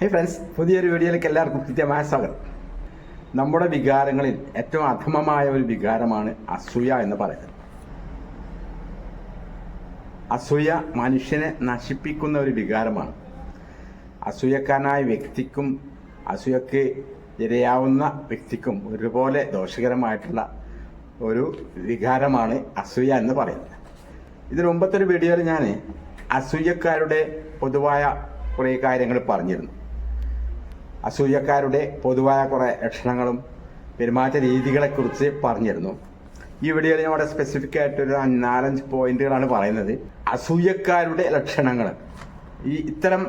ഹേ friends പുതിയൊരു വീഡിയോയിലേക്ക് എല്ലാവർക്കും കൃത്യമായ സ്വാഗതം. നമ്മുടെ വികാരങ്ങളിൽ ഏറ്റവും അധമമായ ഒരു വികാരമാണ് അസൂയ എന്ന് പറയുന്നത്. അസൂയ മനുഷ്യനെ നശിപ്പിക്കുന്ന ഒരു വികാരമാണ്. അസൂയക്കാരനായ വ്യക്തിക്കും അസൂയക്ക് ഇരയാവുന്ന വ്യക്തിക്കും ഒരുപോലെ ദോഷകരമായിട്ടുള്ള ഒരു വികാരമാണ് അസൂയ എന്ന് പറയുന്നത്. ഇതിന് മുമ്പത്തെ ഒരു വീഡിയോയിൽ ഞാൻ അസൂയക്കാരുടെ പൊതുവായ കുറേ കാര്യങ്ങൾ പറഞ്ഞിരുന്നു. അസൂയക്കാരുടെ പൊതുവായ കുറേ ലക്ഷണങ്ങളും പെരുമാറ്റ രീതികളെ രീതികളെക്കുറിച്ച് പറഞ്ഞിരുന്നു. ഈ വീഡിയോയിൽ ഞാൻ വളരെ സ്പെസിഫിക് ആയിട്ട് ഒരു നാലഞ്ച് പോയിന്റുകളാണ് പറയുന്നത്. അസൂയക്കാരുടെ ലക്ഷണങ്ങൾ ഈ ഇത്തരം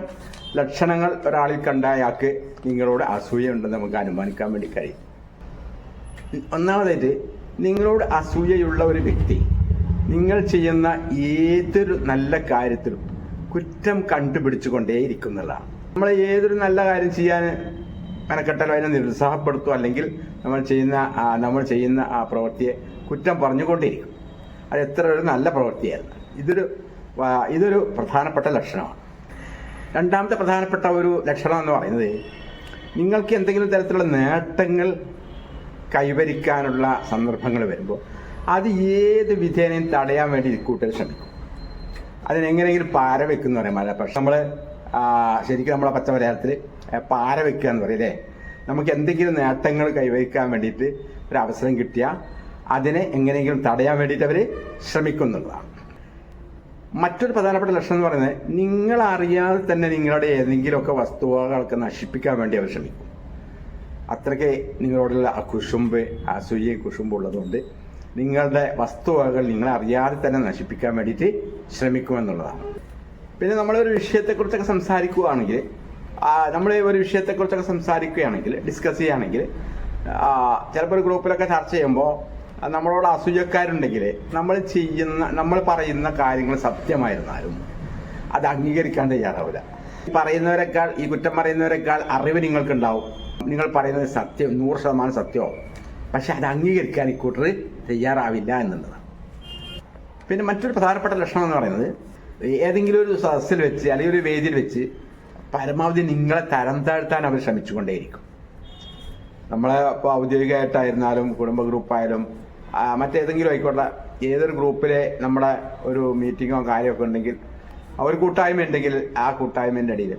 ലക്ഷണങ്ങൾ ഒരാളിൽ കണ്ട അയാൾക്ക് നിങ്ങളോട് അസൂയ ഉണ്ടെന്ന് നമുക്ക് അനുമാനിക്കാൻ വേണ്ടി കഴിയും. ഒന്നാമതായിട്ട് നിങ്ങളോട് അസൂയയുള്ള ഒരു വ്യക്തി നിങ്ങൾ ചെയ്യുന്ന ഏതൊരു നല്ല കാര്യത്തിലും കുറ്റം കണ്ടുപിടിച്ചുകൊണ്ടേയിരിക്കുന്നതാണ് നമ്മൾ ഏതൊരു നല്ല കാര്യം ചെയ്യാൻ മെനക്കെട്ടാലും അതിനെ നിരുത്സാഹപ്പെടുത്തും അല്ലെങ്കിൽ നമ്മൾ ചെയ്യുന്ന നമ്മൾ ചെയ്യുന്ന ആ പ്രവൃത്തിയെ കുറ്റം പറഞ്ഞുകൊണ്ടേയിരിക്കും. അത് എത്ര ഒരു നല്ല പ്രവൃത്തിയായിരുന്നു. ഇതൊരു ഇതൊരു പ്രധാനപ്പെട്ട ലക്ഷണമാണ്. രണ്ടാമത്തെ പ്രധാനപ്പെട്ട ഒരു ലക്ഷണം എന്ന് പറയുന്നത് നിങ്ങൾക്ക് എന്തെങ്കിലും തരത്തിലുള്ള നേട്ടങ്ങൾ കൈവരിക്കാനുള്ള സന്ദർഭങ്ങൾ വരുമ്പോൾ അത് ഏത് വിധേനയും തടയാൻ വേണ്ടി കൂട്ടർ ശ്രമിക്കും. അതിനെങ്ങനെയെങ്കിലും പാര വെക്കുന്ന പറയാം മല പക്ഷെ നമ്മൾ ശരിക്കും നമ്മളെ പച്ച മലയാളത്തിൽ പാര വെക്കുക എന്ന് പറയും അല്ലേ? നമുക്ക് എന്തെങ്കിലും നേട്ടങ്ങൾ കൈവരിക്കാൻ വേണ്ടിയിട്ട് ഒരു അവസരം കിട്ടിയാൽ അതിനെ എങ്ങനെയെങ്കിലും തടയാൻ വേണ്ടിയിട്ട് അവർ ശ്രമിക്കുന്നുള്ളതാണ് മറ്റൊരു പ്രധാനപ്പെട്ട ലക്ഷണം എന്ന് പറയുന്നത് നിങ്ങൾ അറിയാതെ തന്നെ നിങ്ങളുടെ ഏതെങ്കിലുമൊക്കെ വസ്തുവകൾക്ക് നശിപ്പിക്കാൻ വേണ്ടി അവർ ശ്രമിക്കും. അത്രയ്ക്ക് നിങ്ങളോടുള്ള കുശുമ്പ് അസൂയ കുശുമ്പ് ഉള്ളതുകൊണ്ട് നിങ്ങളുടെ വസ്തുവകകൾ നിങ്ങൾ അറിയാതെ തന്നെ നശിപ്പിക്കാൻ വേണ്ടിയിട്ട് ശ്രമിക്കുമെന്നുള്ളതാണ്. പിന്നെ നമ്മൾ നമ്മളൊരു വിഷയത്തെക്കുറിച്ചൊക്കെ സംസാരിക്കുകയാണെങ്കിൽ നമ്മൾ ഒരു വിഷയത്തെക്കുറിച്ചൊക്കെ സംസാരിക്കുകയാണെങ്കിൽ ഡിസ്കസ് ചെയ്യുകയാണെങ്കിൽ ചിലപ്പോൾ ഒരു ഗ്രൂപ്പിലൊക്കെ ചർച്ച ചെയ്യുമ്പോൾ നമ്മളോട് അസൂയക്കാരുണ്ടെങ്കിൽ നമ്മൾ ചെയ്യുന്ന നമ്മൾ പറയുന്ന കാര്യങ്ങൾ സത്യമായിരുന്നാലും അത് അംഗീകരിക്കാൻ തയ്യാറാവില്ല. ഈ പറയുന്നവരെക്കാൾ ഈ കുറ്റം പറയുന്നവരെക്കാൾ അറിവ് നിങ്ങൾക്കുണ്ടാവും. നിങ്ങൾ പറയുന്നത് സത്യം നൂറ് ശതമാനം സത്യമാവും പക്ഷെ അത് അംഗീകരിക്കാൻ ഇക്കൂട്ടർ കൂട്ടർ തയ്യാറാവില്ല എന്നുള്ളതാണ്. പിന്നെ മറ്റൊരു പ്രധാനപ്പെട്ട ലക്ഷണം എന്ന് പറയുന്നത് ഏതെങ്കിലും ഒരു സദസ്സിൽ വെച്ച് അല്ലെങ്കിൽ ഒരു വേദിയിൽ വെച്ച് പരമാവധി നിങ്ങളെ തരം താഴ്ത്താൻ അവർ ശ്രമിച്ചുകൊണ്ടേയിരിക്കും. നമ്മളെ ഇപ്പോൾ ഔദ്യോഗികമായിട്ടായിരുന്നാലും കുടുംബ ഗ്രൂപ്പായാലും മറ്റേതെങ്കിലും ആയിക്കോട്ടെ ഏതൊരു ഗ്രൂപ്പിലെ നമ്മുടെ ഒരു മീറ്റിങ്ങോ കാര്യമൊക്കെ ഉണ്ടെങ്കിൽ ഒരു കൂട്ടായ്മ ഉണ്ടെങ്കിൽ ആ കൂട്ടായ്മേന്റെ ഇടയിൽ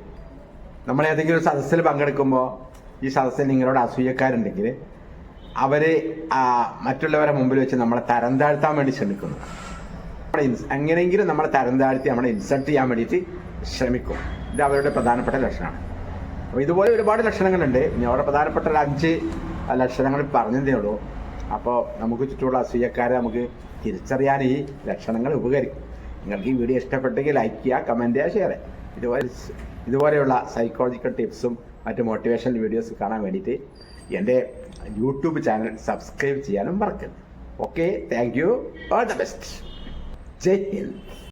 നമ്മൾ ഏതെങ്കിലും ഒരു സദസ്സിൽ പങ്കെടുക്കുമ്പോൾ ഈ സദസ്സിൽ നിങ്ങളോട് അസൂയക്കാരുണ്ടെങ്കിൽ അവർ മറ്റുള്ളവരെ മുമ്പിൽ വെച്ച് നമ്മളെ തരം താഴ്ത്താൻ വേണ്ടി ശ്രമിക്കുന്നു. നമ്മളെ എങ്ങനെയെങ്കിലും നമ്മളെ തരം താഴ്ത്തി നമ്മളെ ഇൻസൾട്ട് ചെയ്യാൻ വേണ്ടിയിട്ട് ശ്രമിക്കും. ഇത് അവരുടെ പ്രധാനപ്പെട്ട ലക്ഷണമാണ്. അപ്പോൾ ഇതുപോലെ ഒരുപാട് ലക്ഷണങ്ങളുണ്ട്. ഇനി അവിടെ പ്രധാനപ്പെട്ട ഒരു അഞ്ച് ലക്ഷണങ്ങൾ പറഞ്ഞതേ ഉള്ളൂ. അപ്പോൾ നമുക്ക് ചുറ്റുമുള്ള അസൂയക്കാരെ നമുക്ക് തിരിച്ചറിയാൻ ഈ ലക്ഷണങ്ങൾ ഉപകരിക്കും. നിങ്ങൾക്ക് ഈ വീഡിയോ ഇഷ്ടപ്പെട്ടെങ്കിൽ ലൈക്ക് ചെയ്യുക കമന്റ് ചെയ്യുക ഷെയർ ചെയ്യുക. ഇതുപോലെ ഇതുപോലെയുള്ള സൈക്കോളജിക്കൽ ടിപ്സും മറ്റ് മോട്ടിവേഷൻ വീഡിയോസ് കാണാൻ വേണ്ടിയിട്ട് എന്റെ യൂട്യൂബ് ചാനൽ സബ്സ്ക്രൈബ് ചെയ്യാനും മറക്കരുത്. Okay thank you all the best جاهل.